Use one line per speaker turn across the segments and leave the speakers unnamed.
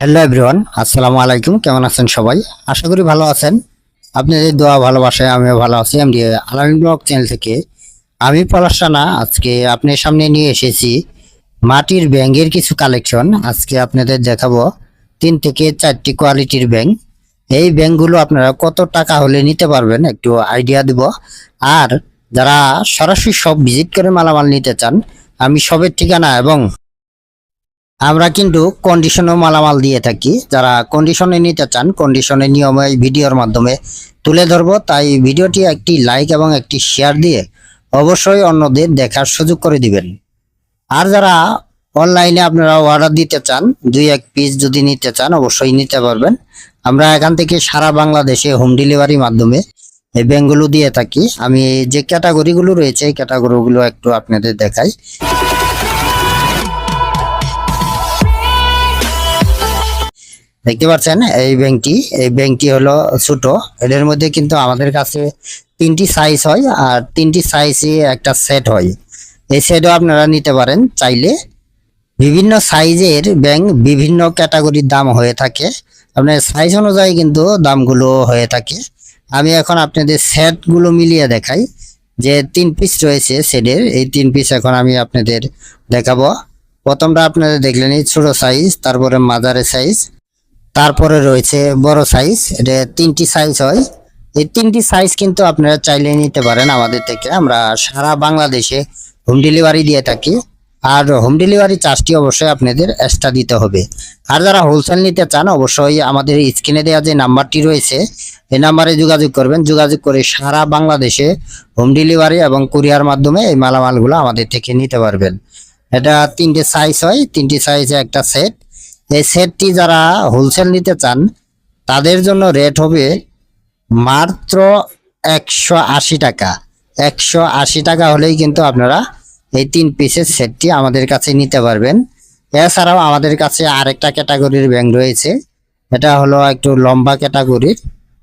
Hello everyone আসসালামু আলাইকুম কেমন আছেন সবাই? আশা করি ভালো আছেন। আপনাদের দোয়া, ভালোবাসায় আমিও ভালো আছি। এমডি আলামিন ব্লগ চ্যানেল থেকে আমি পলাশ রানা। আজকে আপনার সামনে নিয়ে এসেছি মাটির ব্যাঙের কিছু কালেকশন আজকে আপনাদের দেখাবো তিন থেকে চারটি কোয়ালিটির ব্যাঙ। এই ব্যাঙগুলো আপনারা কত টাকা হলে নিতে পারবেন একটু আইডিয়া দিব। আর যারা সরাসরি সব ভিজিট করে মালামাল নিতে চান, আমি সবের ঠিকানা এবং আমরা কিন্তু কন্ডিশনও মালামাল দিয়ে থাকি। যারা কন্ডিশনে নিতে চান কন্ডিশনে নিয়মে ভিডিওর মাধ্যমে তুলে ধরবো। তাই ভিডিওটি একটি লাইক এবং একটি শেয়ার দিয়ে অবশ্যই অন্যদের দেখার সুযোগ করে দিবেন। আর যারা অনলাইনে আপনারা অর্ডার দিতে চান, দুই এক পিস যদি নিতে চান, অবশ্যই নিতে পারবেন। আমরা এখান থেকে সারা বাংলাদেশে হোম ডেলিভারির মাধ্যমে এই দিয়ে থাকি। আমি যে ক্যাটাগরিগুলো রয়েছে, এই ক্যাটাগরিগুলো একটু আপনাদের দেখাই। দেখতে পাচ্ছেন? এই ব্যাংকটি এই ব্যাংকটি হলো ছোট। এদের মধ্যে কিন্তু আমাদের কাছে তিনটি সাইজ হয় আর তিনটি সাইজে একটা সেট হয়। এই সেটও আপনারা নিতে পারেন চাইলে। বিভিন্ন সাইজের ব্যাংক বিভিন্ন ক্যাটাগরির দাম হয়ে থাকে। আপনার সাইজ অনুযায়ী কিন্তু দামগুলো হয়ে থাকে। আমি এখন আপনাদের সেটগুলো মিলিয়ে দেখাই। যে তিন পিস রয়েছে সেটের এই তিন পিস এখন আমি আপনাদের দেখাবো। প্রথমটা আপনাদের দেখলেন এই ছোটো সাইজ তারপরে মাঝারে সাইজ তারপরে রয়েছে বড় সাইজ এটা তিনটি সাইজ হয়। এই তিনটি সাইজ কিন্তু আপনারা চাইলে নিতে পারেন আমাদের থেকে। আমরা সারা বাংলাদেশে হোম ডেলিভারি দিয়ে থাকি। আর হোম ডেলিভারি চার্জটি অবশ্যই আপনাদের এক্সট্রা দিতে হবে। আর যারা হোলসেল নিতে চান, অবশ্যই আমাদের স্ক্রিনে দেওয়া যে নাম্বারটি রয়েছে, এই নাম্বারে যোগাযোগ করবেন। যোগাযোগ করে সারা বাংলাদেশে হোম ডেলিভারি এবং কুরিয়ার মাধ্যমে এই মালামালগুলো আমাদের থেকে নিতে পারবেন। এটা তিনটে সাইজ হয়। তিনটি সাইজে একটা সেট এই সেটটি যারা হোলসেল নিতে চান, তাদের জন্য রেট হবে মাত্র একশো আশি টাকা। একশো আশি টাকা হলেই কিন্তু আপনারা এই তিন পিসের সেটটি আমাদের কাছে নিতে পারবেন। এছাড়াও আমাদের কাছে আরেকটা ক্যাটাগরির ব্যাংক রয়েছে। এটা হলো একটু লম্বা ক্যাটাগরির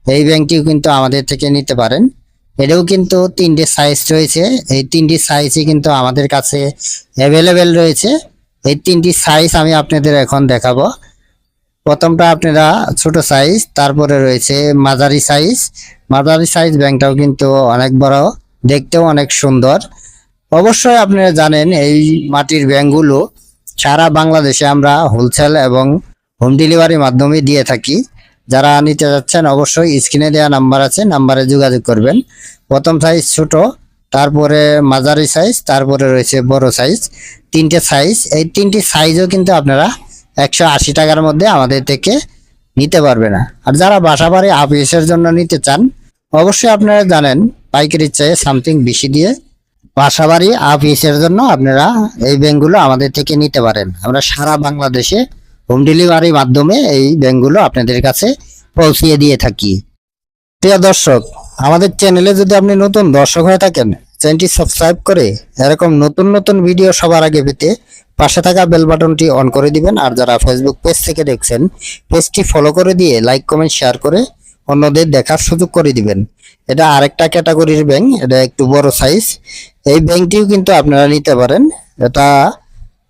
এই ব্যাংকটিও কিন্তু আমাদের থেকে নিতে পারেন। এটাও কিন্তু তিনটে সাইজ রয়েছে। এই তিনটি সাইজই কিন্তু আমাদের কাছে অ্যাভেলেবেল রয়েছে। এই তিনটি সাইজ আমি আপনাদের এখন দেখাবো। প্রথমটা আপনারা ছোট সাইজ তারপরে রয়েছে মাঝারি সাইজ মাঝারি সাইজ ব্যাংকটাও কিন্তু অনেক বড়, দেখতেও অনেক সুন্দর। অবশ্যই আপনারা জানেন এই মাটির ব্যাংকগুলো সারা বাংলাদেশে আমরা হোলসেল এবং হোম ডেলিভারির মাধ্যমে দিয়ে থাকি। যারা নিতে যাচ্ছেন অবশ্যই স্ক্রিনে দেওয়া নাম্বার আছে নাম্বারে যোগাযোগ করবেন। প্রথম সাইজ ছোট তারপরে মাঝারি সাইজ তারপরে রয়েছে বড় সাইজ তিনটে সাইজ এই তিনটি সাইজও কিন্তু আপনারা একশো আশি টাকার মধ্যে আমাদের থেকে নিতে পারবে না আর যারা বাসা বাড়ি আপিসের জন্য নিতে চান, অবশ্যই আপনারা জানেন, পাইকারির চেয়ে সামথিং বেশি দিয়ে বাসা বাড়ি আপিসের জন্য আপনারা এই ব্যাংকগুলো আমাদের থেকে নিতে পারেন। আমরা সারা বাংলাদেশে হোম ডেলিভারির মাধ্যমে এই ব্যাংকগুলো আপনাদের কাছে পৌঁছিয়ে দিয়ে থাকি। প্রিয় দর্শক, আমাদের চ্যানেলে যদি আপনি নতুন দর্শক হয়ে থাকেন, চ্যানেলটি সাবস্ক্রাইব করে এরকম নতুন নতুন ভিডিও সবার আগে পেতে পাশে থাকা বেল বাটনটি অন করে দিবেন। আর যারা ফেসবুক পেজ থেকে দেখছেন পেজটি ফলো করে দিয়ে লাইক কমেন্ট শেয়ার করে অন্যদের দেখার সুযোগ করে দিবেন। এটা আরেকটা ক্যাটাগরির ব্যাংক এটা একটু বড় সাইজ এই ব্যাংকটিও কিন্তু আপনারা নিতে পারেন। এটা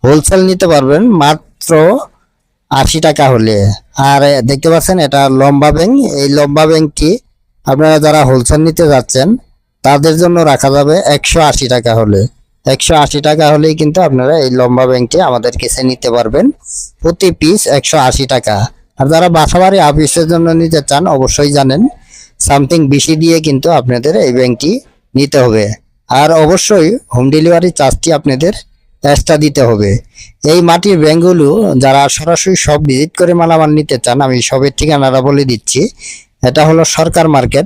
হোলসেল নিতে পারবেন, মাত্র আশি টাকা হলে। আর দেখতে পাচ্ছেন, এটা লম্বা ব্যাংক এই লম্বা ব্যাংকটি আপনারা যারা হোলসেল নিতে যাচ্ছেন, তাদের জন্য রাখা যাবে একশো আশি টাকা হলে। একশো আশি টাকা হলেই কিন্তু আপনারা এই লম্বা ব্যাংকটি আমাদের কাছে নিতে পারবেন। প্রতি পিস একশো আশি টাকা। আর যারা বাসাবাড়ি অফিসের জন্য নিতে চান, অবশ্যই জানেন সামথিং বেশি দিয়ে কিন্তু আপনাদের এই ব্যাংকটি নিতে হবে। আর অবশ্যই হোম ডেলিভারি চার্জটি আপনাদের এক্সট্রা দিতে হবে। এই মাটির ব্যাংকগুলো, যারা সরাসরি সব ভিজিট করে মালামাল নিতে চান, আমি সবের ঠিকানাটা বলে দিচ্ছি। এটা হলো সরকার মার্কেট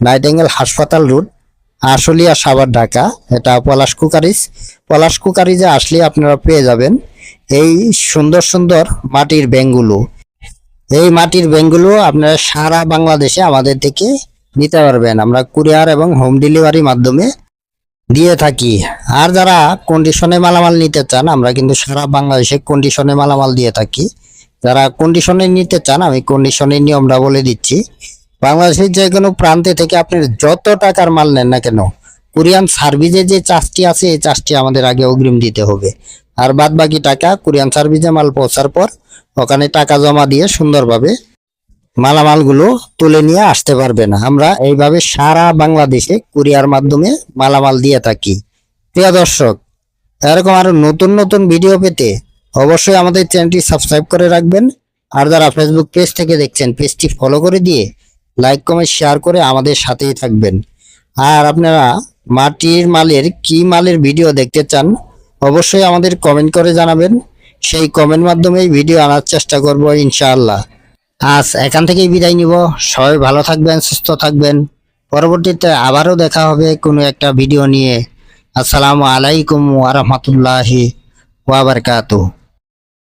নাইটেঙ্গেল হাসপাতাল রোড, আশুলিয়া, সাভার, ঢাকা। এটা পলাশ কুকারিজ। পলাশ কুকারিজে আসলে আপনারা পেয়ে যাবেন এই সুন্দর সুন্দর মাটির ব্যাংকগুলো এই মাটির ব্যাংকগুলো আপনারা সারা বাংলাদেশে আমাদের থেকে নিতে পারবেন। আমরা কুরিয়ার এবং হোম ডেলিভারির মাধ্যমে দিয়ে থাকি। আর যারা কন্ডিশনে মালামাল নিতে চান, আমরা কিন্তু সারা বাংলাদেশে কন্ডিশনে মালামাল দিয়ে থাকি। যারা কন্ডিশনে নিতে চান, আমি কন্ডিশনের নিয়মটা বলে দিচ্ছি। বাংলাদেশের যে কোনো প্রান্তে থেকে আপনি যত টাকার মাল নেন না কেন, কোরিয়ান সার্ভিসে যে চার্জটি আছে, এই চার্জটি আমাদের আগে অগ্রিম দিতে হবে। আর বাদ বাকি টাকা কুরিয়ান সার্ভিসে মাল পৌঁছার পর ওখানে টাকা জমা দিয়ে সুন্দরভাবে মালামালগুলো তুলে নিয়ে আসতে পারবেন আমরা এইভাবে সারা বাংলাদেশে কুরিয়ার মাধ্যমে মালামাল দিয়ে থাকি। প্রিয় দর্শক, এরকম আরও নতুন নতুন ভিডিও পেতে অবশ্যই আমাদের চ্যানেলটি সাবস্ক্রাইব করে রাখবেন। আর যারা ফেসবুক পেজ থেকে দেখছেন পেজটি ফলো করে দিয়ে লাইক কমেন্ট শেয়ার করে আমাদের সাথেই থাকবেন। আর আপনারা মাটির মালের কি মালের ভিডিও দেখতে চান, অবশ্যই আমাদের কমেন্ট করে জানাবেন। সেই কমেন্ট মাধ্যমেই ভিডিও আনার চেষ্টা করব ইনশাআল্লাহ। আজ এখান থেকেই বিদায় নিব। সবাই ভালো থাকবেন, সুস্থ থাকবেন। পরবর্তীতে আবারও দেখা হবে কোনো একটা ভিডিও নিয়ে। আসসালামু আলাইকুম ওয়া বারাকাতুহু।